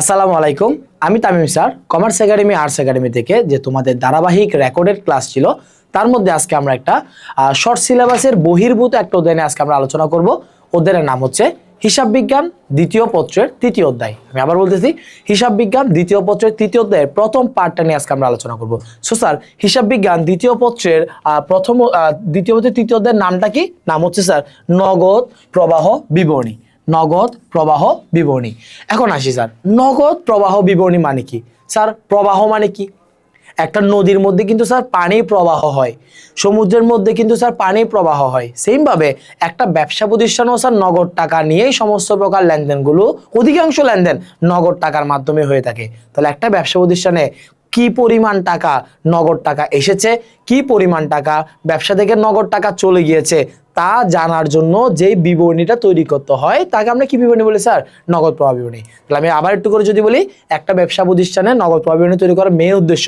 আসসালামু আলাইকুম, আমি Tamim sir commerce academy arts academy থেকে যে তোমাদের ধারাবাহিক রেকর্ডেড ক্লাস ছিল, তার মধ্যে আজকে আমরা একটা শর্ট সিলেবাসের বহির্ভূত একটা অধ্যায় আজকে আমরা আলোচনা করব। অধ্যায়ের নাম হচ্ছে হিসাব বিজ্ঞান দ্বিতীয় পত্রের তৃতীয় অধ্যায়। আমি আবার বলতেছি, হিসাব বিজ্ঞান দ্বিতীয় পত্রের তৃতীয় অধ্যায়ের প্রথম পার্টটা নিয়ে আজকে আমরা আলোচনা করব। সো স্যার, হিসাব বিজ্ঞান দ্বিতীয় পত্রের প্রথম দ্বিতীয় পত্রের তৃতীয় অধ্যায়ের নামটা কি? নাম হচ্ছে, স্যার, নগদ প্রবাহ বিবরণী। নগদ প্রবাহ বিবরণী। এখন আসি স্যার, নগদ প্রবাহ বিবরণী মানে কি? স্যার, প্রবাহ মানে কি? একটা নদীর মধ্যে কিন্তু স্যার পানি প্রবাহ হয়, সমুদ্রের মধ্যে কিন্তু স্যার পানি প্রবাহ হয়। সেমভাবে একটা ব্যবসা প্রতিষ্ঠানও স্যার নগদ টাকা নিয়েই সমস্ত প্রকার লেনদেনগুলো, অধিকাংশ লেনদেন নগদ টাকার মাধ্যমে হয়ে থাকে। তাহলে একটা ব্যবসা প্রতিষ্ঠানে কি পরিমাণ টাকা নগদ টাকা এসেছে, কি পরিমাণ টাকা ব্যবসা থেকে নগদ টাকা চলে গিয়েছে তা জানার জন্য যে বিবরণীটা তৈরি করতে হয়, তাকে আমরা কি বিবরণী বলি স্যার? নগদ প্রবাহ বিবরণী। তাহলে আমি আবার একটু করে যদি বলি, একটা ব্যবসা প্রতিষ্ঠানে নগদ প্রবাহ বিবরণী তৈরি করার মেন উদ্দেশ্য।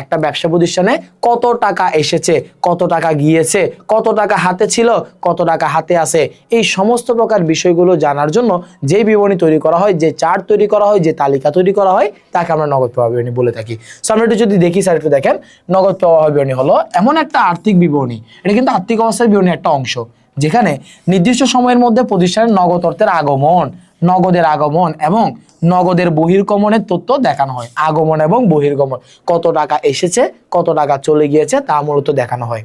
একটা ব্যবসা প্রতিষ্ঠানে কত টাকা এসেছে, কত টাকা গিয়েছে, কত টাকা হাতে ছিল, কত টাকা হাতে আছে, এই সমস্ত প্রকার বিষয়গুলো জানার জন্য যে বিবরণী তৈরি করা হয়, যে চার্ট তৈরি করা হয়, যে তালিকা তৈরি করা হয়, তাকে আমরা নগদ প্রবাহ বিবরণী বলে থাকি। সো আমরা একটু যদি দেখি স্যার, একটু দেখেন, নগদ প্রবাহ বিবরণী হলো এমন একটা আর্থিক বিবরণী। এটা কিন্তু আর্থিক অবস্থার বিবরণী একটা অংশ। যেখানে নির্দিষ্ট সময়ের মধ্যে প্রতিষ্ঠানের নগদ অর্থের আগমন, নগদের আগমন এবং নগদের বহির্গমনের তথ্য দেখানো হয়। আগমন এবং বহির্গমন। কত টাকা এসেছে, কত টাকা চলে গিয়েছে তা মূলত দেখানো হয়।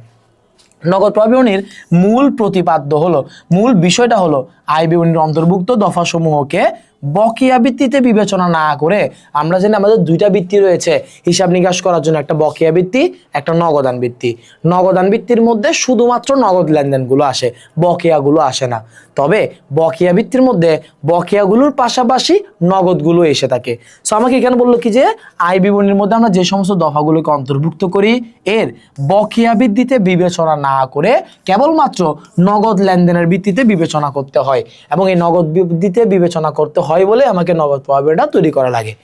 নগদ প্রবিবরণীর মূল প্রতিপাদ্য হলো, মূল বিষয়টা হলো, আয় বিবরণীর অন্তর্ভুক্ত দফাসমূহকে বকেয়া ভিত্তিতে বিবেচনা না করে আমরা জানি আমাদের দুইটা বৃত্তি রয়েছে। হিসাব নিকাশ করার জন্য একটা বকেয়া বৃত্তি একটা নগদান বৃত্তি নগদান বৃত্তির মধ্যে শুধুমাত্র নগদ লেনদেনগুলো আসে, বকেয়াগুলো আসে না। তবে বকেয়া বৃত্তির মধ্যে বকেয়াগুলোর পাশাপাশি নগদগুলো এসে থাকে। সো আমাকে এখানে বলল কি যে আয় বিবরণীর মধ্যে আমরা যে সমস্ত দফাগুলোকে অন্তর্ভুক্ত করি, এর বকেয়া ভিত্তিতে বিবেচনা না করে কেবলমাত্র নগদ লেনদেনের ভিত্তিতে বিবেচনা করতে হয়। এবং এই নগদ ভিত্তিতে বিবেচনা করতে হয় বলে আমাকে নগদ প্রভাবেটা তৈরি করা লাগে।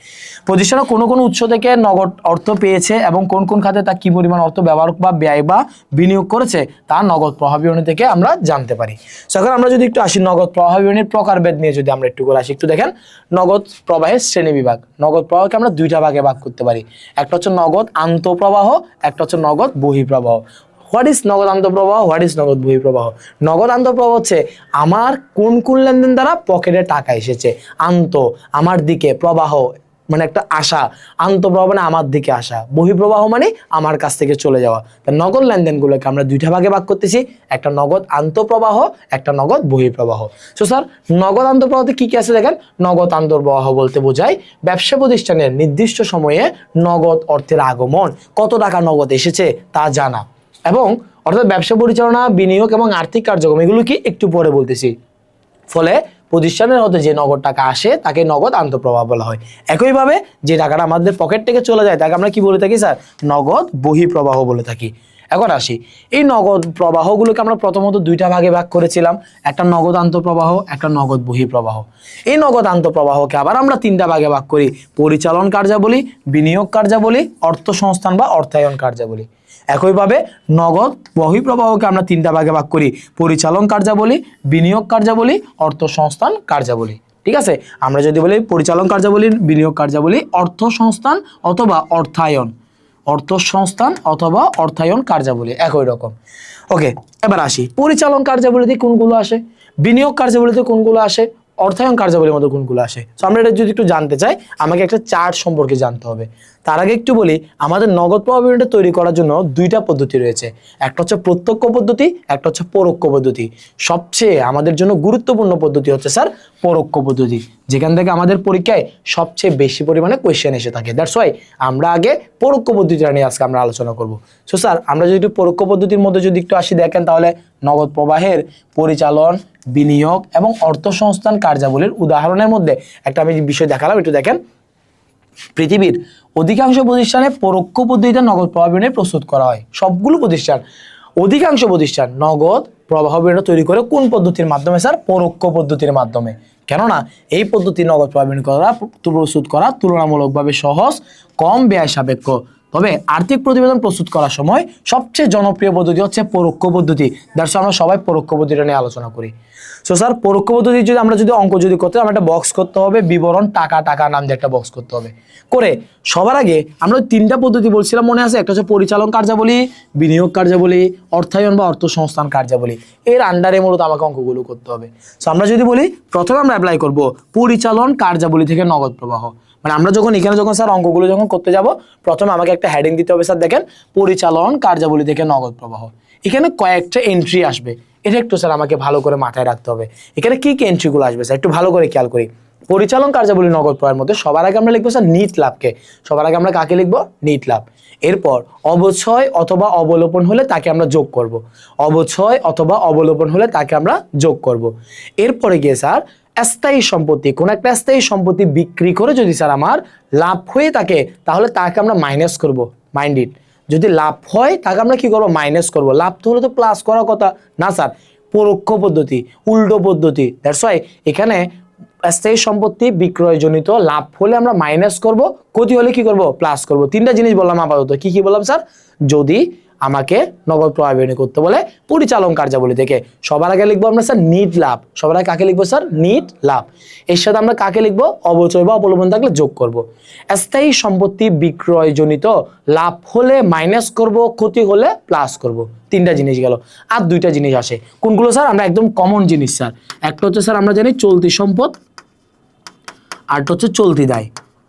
প্রতিষ্ঠানে কোনো কোনো উৎস থেকে নগদ অর্থ পেয়েছে এবং কোন কোন খাতে তা কি পরিমাণ অর্থ ব্যবহার বা ব্যয় বা বিনিয়োগ করেছে, তা নগদ প্রভাবিবরণী থেকে আমরা জানতে পারি। এখন আমরা যদি একটু আসি নগদ প্রভাবিবরণীর প্রকারভেদ নিয়ে যদি আমরা একটু করে আসি, একটু দেখেন। নগদ প্রবাহের শ্রেণি বিভাগ। নগদ প্রবাহকে আমরা দুইটা ভাগে ভাগ করতে পারি। একটা হচ্ছে নগদ আন্তঃপ্রবাহ, একটা হচ্ছে নগদ বহিঃপ্রবাহ। হোয়াট ইজ নগদ আন্তঃপ্রবাহ? হোয়াট ইজ নগদ বহিঃপ্রবাহ? নগদ আন্তঃপ্রবাহ হচ্ছে আমার কোন কোন লেনদেন দ্বারা পকেটে টাকা এসেছে? আন্ত, আমার দিকে, প্রবাহ মানে একটা আশা। আন্তঃপ্রবাহ মানে আমার দিকে আসা বহিঃপ্রবাহ মানে আমার কাছ থেকে চলে যাওয়া। তা নগদ লেনদেনগুলোকে আমরা দুইটা ভাগে ভাগ করতেছি। একটা নগদ আন্তঃপ্রবাহ, একটা নগদ বহিঃপ্রবাহ। সো স্যার নগদ আন্তঃপ্রবাহতে কি কি আছে দেখেন? নগদ আন্তঃপ্রবাহ বলতে বোঝায় ব্যবসা প্রতিষ্ঠানের নির্দিষ্ট সময়ে নগদ অর্থের আগমন। কত টাকা নগদ এসেছে তা জানা। এবং অর্থাৎ ব্যবসা পরিচালনা, বিনিয়োগ এবং আর্থিক কার্যক্রম, এগুলো কি একটু পরে বলতেছি। ফলে প্রতিষ্ঠানের হতে যে নগদ টাকা আসে, তাকে নগদ আন্তঃপ্রবাহ বলা হয়। একইভাবে যে টাকাটা আমাদের পকেট থেকে চলে যায়, তাকে আমরা কি বলে থাকি স্যার? নগদ বহিঃপ্রবাহ বলে থাকি। এখন আসি, এই নগদ প্রবাহগুলোকে আমরা প্রথমত দুইটা ভাগে ভাগ করেছিলাম, একটা নগদ আন্তঃপ্রবাহ, একটা নগদ বহিঃপ্রবাহ। এই নগদ আন্তঃপ্রবাহকে আবার আমরা তিনটা ভাগে ভাগ করি, পরিচালন কার্যাবলী, বিনিয়োগ কার্যাবলী অর্থ সংস্থান বা অর্থায়ন কার্যাবলী। একইভাবে নগদ বহিঃপ্রবাহকে আমরা তিনটা ভাগে ভাগ করি। পরিচালন কার্যাবলী, বিনিয়োগ কার্যাবলী, অর্থ সংস্থান কার্যাবলী। ঠিক আছে? আমরা যদি বলি পরিচালন কার্যাবলী বিনিয়োগ কার্যাবলী, অর্থ সংস্থান অথবা অর্থায়ন। অর্থ সংস্থান অথবা অর্থায়ন কার্যাবলী, একই রকম। ওকে এবার আসি। পরিচালন কার্যাবলীতে কোনগুলো আসে? বিনিয়োগ কার্যাবলীতে কোনগুলো আসে? অর্থায়ন কার্যাবলীর মধ্যে কোনগুলো আসে। তো আমরা এটা যদি একটু জানতে চাই, আমাকে একটা চার্ট সম্পর্কে জানতে হবে। তার আগে একটু বলি, আমাদের নগদ প্রভাবিটা তৈরি করার জন্য দুইটা পদ্ধতি রয়েছে। একটা হচ্ছে প্রত্যক্ষ পদ্ধতি, একটা হচ্ছে পরোক্ষ পদ্ধতি। সবচেয়ে আমাদের জন্য গুরুত্বপূর্ণ পদ্ধতি হচ্ছে, স্যার, পরোক্ষ পদ্ধতি। যেখান থেকে আমাদের পরীক্ষায় সবচেয়ে বেশি পরিমাণে কোয়েশ্চেন এসে থাকে। দ্যাটস ওয়াই আমরা আগে পরোক্ষ পদ্ধতিটা নিয়ে আজকে আমরা আলোচনা করব। সো স্যার আমরা যদি একটু পরোক্ষ পদ্ধতির মধ্যে যদি একটু আসি, দেখেন তাহলে নগদ প্রবাহের পরিচালন, বিনিয়োগ এবং অর্থ সংস্থান কার্যাবলীর উদাহরণের মধ্যে একটা আমি বিষয় দেখালাম, একটু দেখেন। পৃথিবীর অধিকাংশ প্রতিষ্ঠানে পরোক্ষ পদ্ধতিতে নগদ প্রবাহ বিনিয়োগ প্রস্তুত করা হয়। সবগুলো প্রতিষ্ঠান, অধিকাংশ প্রতিষ্ঠান নগদ প্রবাহ বিনিয়োগ তৈরি করে কোন পদ্ধতির মাধ্যমে স্যার পরোক্ষ পদ্ধতির মাধ্যমে। কেননা এই পদ্ধতি নগদ প্রবীণ করা প্রস্তুত করা তুলনামূলকভাবে সহজ কম ব্যয় সাপেক্ষ। তবে আর্থিক প্রতিবেদন প্রস্তুত করার সময় সবচেয়ে জনপ্রিয় পদ্ধতি হচ্ছে পরোক্ষ পদ্ধতি। দ্যাটস আমরা সবাই পরোক্ষ পদ্ধতিটা নিয়ে আলোচনা করি। সো স্যার পরোক্ষ পদ্ধতি যদি আমরা যদি অঙ্ক যদি করতে আমরা একটা বক্স করতে হবে, বিবরণ, টাকা টাকা নাম দিয়ে একটা বক্স করতে হবে। করে সবার আগে আমরা তিনটা পদ্ধতি বলছিলাম মনে আছে? একটা হচ্ছে পরিচালন কার্যাবলী, বিনিয়োগ কার্যাবলী, অর্থায়ন বা অর্থ সংস্থান কার্যাবলী। এর আন্ডারে মূলত আমাকে অঙ্কগুলো করতে হবে। সো আমরা যদি বলি, প্রথমে আমরা অ্যাপ্লাই করব পরিচালন কার্যাবলী থেকে নগদ প্রবাহ। মানে আমরা যখন এখানে যখন স্যার অঙ্কগুলো যখন করতে যাব, প্রথমে আমাকে একটা হেডিং দিতে হবে স্যার, দেখেন, পরিচালন কার্যাবলী থেকে নগদ প্রবাহ। এখানে কয়েকটা এন্ট্রি আসবে। এটা একটু স্যার আমাকে ভালো করে মাথায় রাখতে হবে। এখানে কি কি এন্ট্রিগুলো আসবে স্যার? একটু ভালো করে খেয়াল করি। পরিচালন কার্যাবলী নগদ প্রবাহের মধ্যে সবার আগে আমরা লিখব স্যার নিট লাভকে। সবার আগে আমরা কাকে লিখব? নিট লাভ। এরপর অবছয় অথবা অবলোপন হলে তাকে আমরা যোগ করব। অবছয় অথবা অবলোপন হলে তাকে আমরা যোগ করব। এরপরে গিয়ে স্যার স্থায়ী সম্পত্তি, কোন একটা স্থায়ী সম্পত্তি বিক্রি করে যদি স্যার আমার লাভ হয়ে থাকে, তাহলে তাকে আমরা মাইনাস করব। মাইন্ড ইট যদি লাভ হয়, তাকে আমরা কি করব? মাইনাস করব। লাভ তো হলে তো প্লাস করার কথা। না স্যার, পরোক্ষ পদ্ধতি, উল্টো পদ্ধতি। দ্যাটস ওয়াই এখানে স্থায়ী সম্পত্তি বিক্রয়জনিত লাভ হলে আমরা মাইনাস করব, ক্ষতি হলে কি করব? প্লাস করব। তিনটা জিনিস বললাম আপাতত। কি কি বললাম স্যার? যদি আমাকে নগদ প্রবাহ করতে বলে পরিচালন কার্যাবলী থেকে। সবার আগে লিখব আমরা স্যার নিট লাভ। সবার আগে কাকে লিখব স্যার? নিট লাভ। এর সাথে আমরা কাকে লিখব? অবচয় বা অবলম্বন থাকলে যোগ করব। স্থায়ী সম্পত্তি বিক্রয়জনিত লাভ হলে মাইনাস করব, ক্ষতি হলে প্লাস করব। তিনটা জিনিস গেল। আর দুইটা জিনিস আসে। কোনগুলো স্যার? আমরা একদম কমন জিনিস স্যার। একটা হচ্ছে স্যার আমরা জানি চলতি সম্পদ আরটা হচ্ছে চলতি দায়।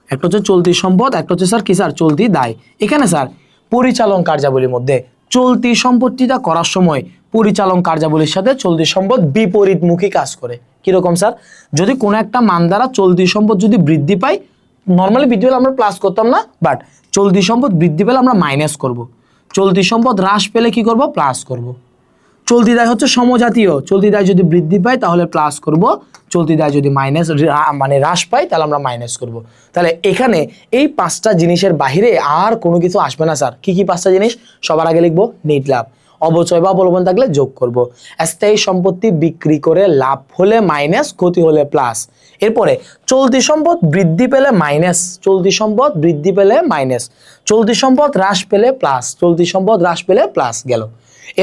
একটা হচ্ছে চলতি সম্পদ, একটা হচ্ছে স্যার কি স্যার? চলতি দায়। এখানে স্যার পরিচালন কার্যাবলীর মধ্যে চলতি সম্পত্তিটা করার সময় পরিচালন কার্যাবলীর সাথে চলতি সম্পদ বিপরীতমুখী কাজ করে। কীরকম স্যার? যদি কোনো একটা মান দ্বারা চলতি সম্পদ যদি বৃদ্ধি পায় নর্মালি বৃদ্ধি পেলে আমরা প্লাস করতাম না বাট চলতি সম্পদ বৃদ্ধি পেলে আমরা মাইনাস করব। চলতি সম্পদ হ্রাস পেলে কি করব? প্লাস করব। চলতি দায় হচ্ছে সমজাতীয়। চলতি দায় যদি বৃদ্ধি পায়, তাহলে প্লাস করব। চলতি দায় যদি মাইনাস মানে হ্রাস পায়, তাহলে আমরা মাইনাস করব। তাহলে এখানে এই পাঁচটা জিনিসের বাহিরে আর কোনো কিছু আসবে না, স্যার। কি কি পাঁচটা জিনিস? সবার আগে লিখব নিট লাভ অবচয় বা অবলম্বন থাকলে যোগ করব। স্থায়ী সম্পত্তি বিক্রি করে লাভ হলে মাইনাস ক্ষতি হলে প্লাস এরপরে চলতি সম্পদ বৃদ্ধি পেলে মাইনাস চলতি সম্পদ বৃদ্ধি পেলে মাইনাস চলতি সম্পদ হ্রাস পেলে প্লাস চলতি সম্পদ হ্রাস পেলে প্লাস গেল।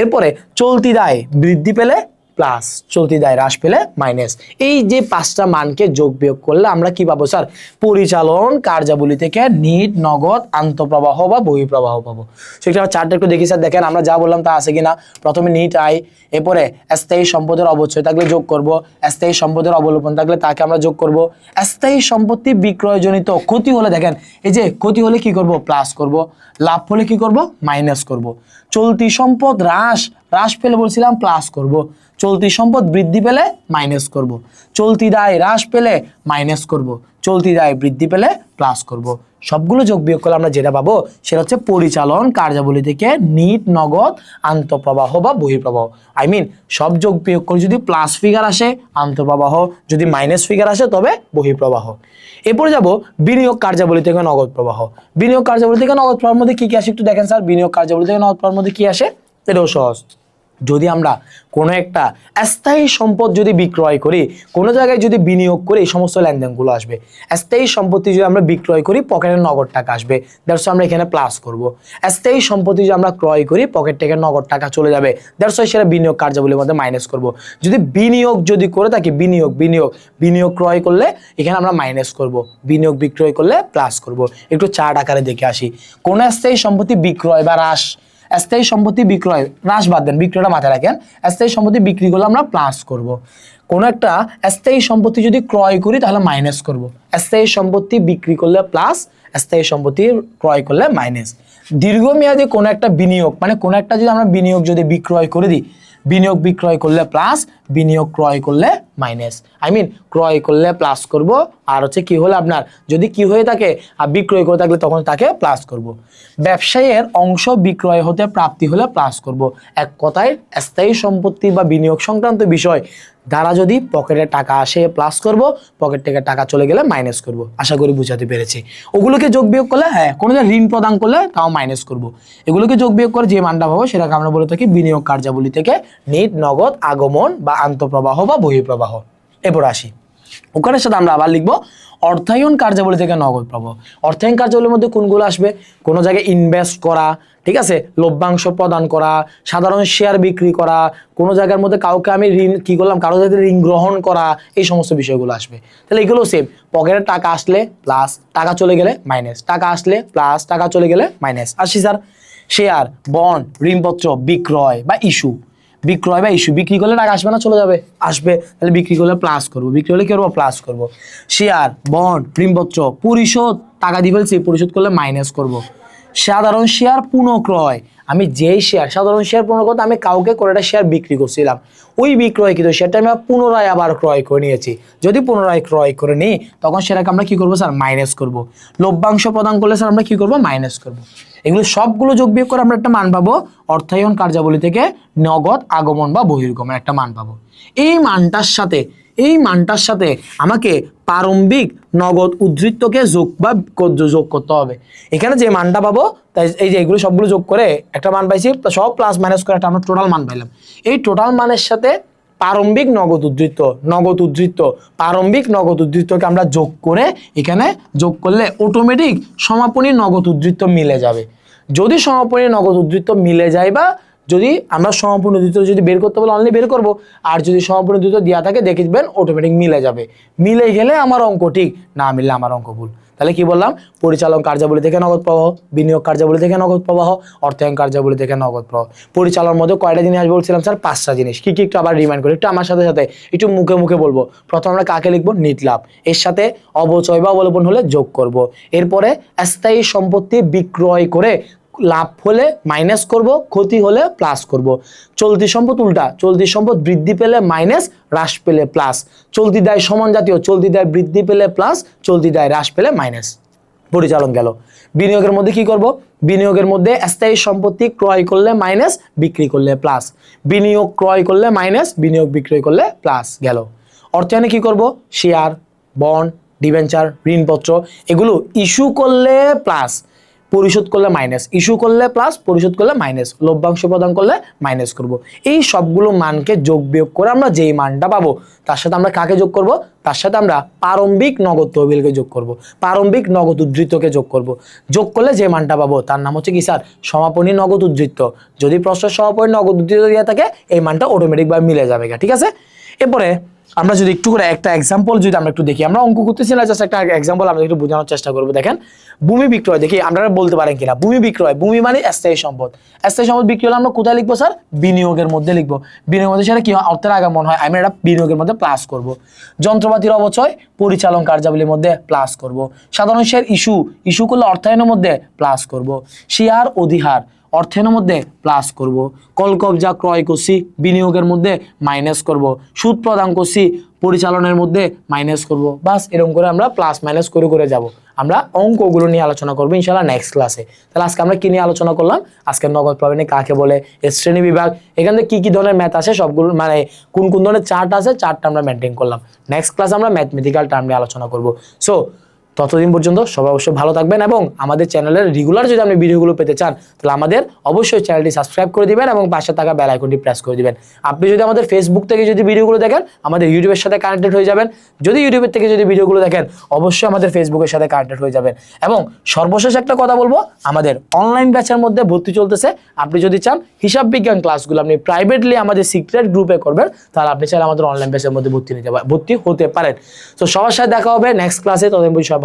এরপরে চলতি দায় বৃদ্ধি পেলে প্লাস চলতি দায় হ্রাস পেলে মাইনাস এই যে পাঁচটা মানকে যোগ বিয়োগ করলে আমরা কি পাবো স্যার পরিচালন কার্যাবলী থেকে নিট, নগদ, আন্তঃপ্রবাহ বা বহিঃপ্রবাহ পাবো। সেটা চারটা একটু দেখি স্যার দেখেন আমরা যা বললাম তা আছে কিনা? প্রথমে নিট, আয়, এরপরে স্থায়ী সম্পদের অবচয় থাকলে যোগ করব, স্থায়ী সম্পদের অবলোপন থাকলে তাকে আমরা যোগ করব। স্থায়ী সম্পত্তি বিক্রয়জনিত ক্ষতি হলে দেখেন, এই যে ক্ষতি হলে কি করব? প্লাস করব। লাভ হলে কি করব? মাইনাস করব। চলতি সম্পদ হ্রাস হ্রাস পেলে বলছিলাম প্লাস করব। চলতি সম্পদ বৃদ্ধি পেলে মাইনাস করব। চলতি দায় হ্রাস পেলে মাইনাস করব। চলতি দায় বৃদ্ধি পেলে প্লাস করব। সবগুলো যোগ বিয়োগ করলে আমরা যেটা পাবো, সেটা হচ্ছে পরিচালন কার্যাবলী থেকে নিট, নগদ, আন্তঃপ্রবাহ বা বহিঃপ্রবাহ। আই মিন সব যোগ বিয়োগ করে যদি প্লাস ফিগার আসে, আন্তঃপ্রবাহ। যদি মাইনাস ফিগার আসে, তবে বহিঃপ্রবাহ। এরপরে যাব বিনিয়োগ কার্যাবলী থেকে নগদ প্রবাহ। বিনিয়োগ কার্যাবলী থেকে নগদ প্রবাহের মধ্যে কি কি আসে একটু দেখেন স্যার। বিনিয়োগ কার্যাবলী থেকে নগদ প্রবাহের মধ্যে কি আসে? এটাও সহজ। যদি আমরা কোনো একটা স্থায়ী সম্পদ যদি বিক্রয় করি, কোনো জায়গায় যদি বিনিয়োগ করি, এই সমস্ত লেনদেনগুলো আসবে। স্থায়ী সম্পত্তি যদি আমরা বিক্রয় করি, পকেটে নগদ টাকা আসবে। দ্যাটস আমরা এখানে প্লাস করব। স্থায়ী সম্পত্তি যদি আমরা ক্রয় করি, পকেট থেকে নগদ টাকা চলে যাবে। দ্যাটস সেটা বিনিয়োগ কার্যাবলীর মধ্যে মাইনাস করব। যদি বিনিয়োগ যদি করে থাকি, বিনিয়োগ বিনিয়োগ বিনিয়োগ ক্রয় করলে এখানে আমরা মাইনাস করব। বিনিয়োগ বিক্রয় করলে প্লাস করব। একটু চার্ট আকারে দেখে আসি। কোন স্থায়ী সম্পত্তি বিক্রয় বা হ্রাস স্থায়ী সম্পত্তি বিক্রয় হ্রাস বাদ দেন, বিক্রয়টা মাথায় রাখেন, স্থায়ী সম্পত্তি বিক্রি করলে আমরা প্লাস করব। কোনো একটা স্থায়ী সম্পত্তি যদি ক্রয় করি, তাহলে মাইনাস করব। স্থায়ী সম্পত্তি বিক্রি করলে প্লাস স্থায়ী সম্পত্তি ক্রয় করলে মাইনাস দীর্ঘমেয়াদী কোনো একটা বিনিয়োগ মানে কোনো একটা যদি আমরা বিনিয়োগ যদি বিক্রয় করে দিই, বিনিয়োগ বিক্রয় করলে প্লাস বিনিয়োগ ক্রয় করলে মাইনাস আই মিন ক্রয় করলে প্লাস করব, আর হচ্ছে কি হলো আপনার? যদি কি হয়ে থাকে, আর বিক্রয় করে থাকলে তখন তাকে প্লাস করব। ব্যবসায়ের অংশ বিক্রয় হতে প্রাপ্তি হলে প্লাস করব। এক কথায় স্থায়ী সম্পত্তি বা বিনিয়োগ সংক্রান্ত বিষয়। দ্বারা যদি পকেটে টাকা আসে প্লাস করব পকেট থেকে টাকা চলে গেলে মাইনাস করব। আশা করি বুঝাতে পেরেছি। ওগুলোকে যোগ বিয়োগ করলে হ্যাঁ কোনো ঋণ প্রদান করলে তাও মাইনাস করব। এগুলোকে যোগ বিয়োগ করে যে মানটা পাবো, সেটাকে আমরা বলে থাকি বিনিয়োগ কার্যাবলী থেকে নিট, নগদ, আগমন বা আন্তঃপ্রবাহ বা বহিঃপ্রবাহ। এরপর আসি। ওখানের সাথে আমরা আবার লিখব, অর্থায়ন কার্যাবলী থেকে নগদ পাবো। অর্থায়ন কার্যাবলীর মধ্যে কোনগুলো আসবে? কোনো জায়গায় ইনভেস্ট করা, ঠিক আছে? লভ্যাংশ প্রদান করা, সাধারণ শেয়ার বিক্রি করা, কোনো জায়গার মধ্যে কাউকে আমি ঋণ, কি করলাম? কারও যাতে ঋণ গ্রহণ করা, এই সমস্ত বিষয়গুলো আসবে। তাহলে এগুলো সেম পকেটে টাকা আসলে প্লাস টাকা চলে গেলে মাইনাস টাকা আসলে প্লাস টাকা চলে গেলে মাইনাস আসি স্যার শেয়ার বন্ড ঋণপত্র, বিক্রয় বা ইস্যু বিক্রয় বা ইস্যু বিক্রি করলে টাকা আসবে না, চলে যাবে। আসবে, তাহলে বিক্রি করলে প্লাস করব। বিক্রি হলে কি করব? প্লাস করব। শেয়ার বন্ড প্রিমপত্র পরিশোধ, টাকা দিয়ে ফেলছি, পরিশোধ করলে মাইনাস করব। সাধারণ শেয়ার পুনঃক্রয় আমি যেই শেয়ার সাধারণ শেয়ার পুনঃ করতে আমি কাউকে করে একটা শেয়ার বিক্রি করছিলাম। ওই বিক্রয়কৃত শেয়ারটা আমি পুনরায় আবার ক্রয় করে নিয়েছি। যদি পুনরায় ক্রয় করে নিই, তখন সেটাকে আমরা কি করব স্যার মাইনাস করব। লভ্যাংশ প্রদান করলে স্যার আমরা কি করব? মাইনাস করব। এগুলো সবগুলো যোগ বিয়োগ করে আমরা একটা মান পাবো, অর্থায়ন কার্যাবলী থেকে নগদ আগমন বা বহির্গমন, একটা মান পাবো। এই মানটার সাথে এই মানটার সাথে আমাকে প্রারম্ভিক নগদ উদ্ধৃত্তকে যোগ বা যোগ করতে হবে। এখানে যে মানটা পাবো, তাই এই যে এগুলো সবগুলো যোগ করে একটা মান পাইছি সব প্লাস মাইনাস করে একটা আমরা টোটাল মান পাইলাম। এই টোটাল মানের সাথে প্রারম্ভিক নগদ উদ্ধৃত্ত নগদ উদ্ধৃত্ত, প্রারম্ভিক নগদ উদ্ধৃত্তকে আমরা যোগ করে এখানে যোগ করলে অটোমেটিক সমাপনী নগদ উদ্ধৃত্ত মিলে যাবে। যদি সমাপনী নগদ উদ্ধৃত্ত মিলে যায় বা যদি আমরা সমাপূর্ণ উদ্ধৃত্ত যদি বের করতে বলে অনলি বের করব, আর যদি সমাপূর্ণ উদ্ধৃত্ত দেওয়া থাকে দেখবেন অটোমেটিক মিলে যাবে। মিলে গেলে আমার অঙ্ক ঠিক, না মিললে আমার অঙ্ক ভুল। তাহলে কি বললাম? পরিচালন কার্যাবলী থেকে নগদ প্রবাহ, বিনিয়োগ কার্যাবলী থেকে নগদ প্রবাহ, অর্থায়ন কার্যাবলী থেকে নগদ প্রবাহ। পরিচালনার মধ্যে কয়টা জিনিস বলছিলাম স্যার? পাঁচটা জিনিস। কি কি একটু আবার রিমাইন্ড করি, একটু আমার সাথে সাথে, একটু মুখে মুখে বলব। প্রথম আমরা কাকে লিখব? নিট লাভ। এর সাথে অবচয় বা অবলম্বন হলে যোগ করব। এরপরে স্থায়ী সম্পত্তি বিক্রয় করে লাভ হলে মাইনাস করব, ক্ষতি হলে প্লাস করব। চলতি সম্পদ উল্টা, চলতি সম্পদ বৃদ্ধি পেলে মাইনাস হ্রাস পেলে প্লাস চলতি দায় সমান জাতীয়, চলতি দায় বৃদ্ধি পেলে প্লাস চলতি দায় হ্রাস পেলে মাইনাস পরিচালন গেল। বিনিয়োগের মধ্যে কি করব? বিনিয়োগের মধ্যে স্থায়ী সম্পত্তি ক্রয় করলে মাইনাস বিক্রি করলে প্লাস বিনিয়োগ ক্রয় করলে মাইনাস বিনিয়োগ বিক্রয় করলে প্লাস গেল। অর্থায়নে কি করব? শেয়ার বন্ড ডিবেঞ্চার ঋণপত্র, এগুলো ইস্যু করলে প্লাস পরিশোধ করলে মাইনাস ইস্যু করলে প্লাস পরিশোধ করলে মাইনাস লভ্যাংশ প্রদান করলে মাইনাস করব। এই সবগুলো মানকে যোগ বিয়োগ করে আমরা যেই মানটা পাবো, তার সাথে আমরা কাকে যোগ করব? তার সাথে আমরা প্রারম্ভিক নগদ তহবিলকে যোগ করব। প্রারম্ভিক নগদ উদ্ধৃতকে যোগ করব। যোগ করলে যে মানটা পাবো, তার নাম হচ্ছে কি স্যার সমাপনী নগদ উদ্ধৃত্ত। যদি প্রশ্ন সমাপনী নগদ উদ্ধৃত দেওয়া থাকে, এই মানটা অটোমেটিকভাবে মিলে যাবে ঠিক আছে? এরপরে আমরা যদি একটু করে একটা এক্সাম্পল যদি আমরা একটু দেখি, আমরা অঙ্ক করতেছি না জাস্ট একটা এক্সাম্পল আমরা একটু বোঝানোর চেষ্টা করব। দেখেন, ভূমি বিক্রয় দেখি, আপনারা বলতে পারেন কিনা, ভূমি বিক্রয়, ভূমি মানে স্থায়ী সম্পদ। স্থায়ী সম্পদ বিক্রি হলে আমরা কোথায় লিখব স্যার? বিনিয়োগের মধ্যে লিখব। বিনিয়োগের মধ্যে সেটা কি অর্থের আগমন হয়। আমি এটা বিনিয়োগের মধ্যে প্লাস করব। যন্ত্রপাতির অবচয় পরিচালন কার্যাবলীর মধ্যে প্লাস করব। সাধারণ শেয়ার ইস্যু ইস্যু করলে অর্থায়নের মধ্যে প্লাস করব। শেয়ার অধিহার অর্থের মধ্যে প্লাস করব। কলকবজা ক্রয় করছি, বিনিয়োগের মধ্যে মাইনাস করব। সুদ প্রদান করছি, পরিচালনের মধ্যে মাইনাস করব। বাস এরকম করে আমরা প্লাস মাইনাস করে করে যাব। আমরা অঙ্কগুলো নিয়ে আলোচনা করব ইনশাল্লাহ নেক্সট ক্লাসে তাহলে আজকে আমরা কি নিয়ে আলোচনা করলাম? আজকে নগদ প্রবণে কাকে বলে? শ্রেণি বিভাগ। এখান থেকে কি কি ধরনের ম্যাথ আছে সবগুলো মানে কোন কোন ধরনের চার্ট আছে চার্টটা আমরা মেনটেন করলাম। নেক্সট ক্লাসে আমরা ম্যাথমেটিক্যাল টার্ম নিয়ে আলোচনা করব। সো ততদিন পর্যন্ত সবাই অবশ্যই ভালো থাকবেন এবং আমাদের চ্যানেলের রেগুলার যদি আপনি ভিডিওগুলো পেতে চান, তাহলে আমাদের অবশ্যই চ্যানেলটি সাবস্ক্রাইব করে দিবেন এবং পাশে থাকা বেল আইকনটি প্রেস করে দিবেন। আপনি যদি আমাদের ফেসবুক থেকে যদি ভিডিওগুলো দেখেন, আমাদের ইউটিউবের সাথে কানেক্টেড হয়ে যাবেন। যদি ইউটিউবের থেকে যদি ভিডিওগুলো দেখেন, অবশ্যই আমাদের ফেসবুকের সাথে কানেক্টেড হয়ে যাবেন। এবং সর্বশেষ একটা কথা বলব, আমাদের অনলাইন ব্যাচের মধ্যে ভর্তি চলতেছে। আপনি যদি চান, হিসাব বিজ্ঞান ক্লাসগুলো আপনি প্রাইভেটলি আমাদের সিক্রেট গ্রুপে করবেন, তাহলে আপনি চাইলে আমাদের অনলাইন ব্যাচের মধ্যে ভর্তি নিতে ভর্তি হতে পারেন। তো সবার সাথে দেখা হবে নেক্সট ক্লাসে ততদিন সবাই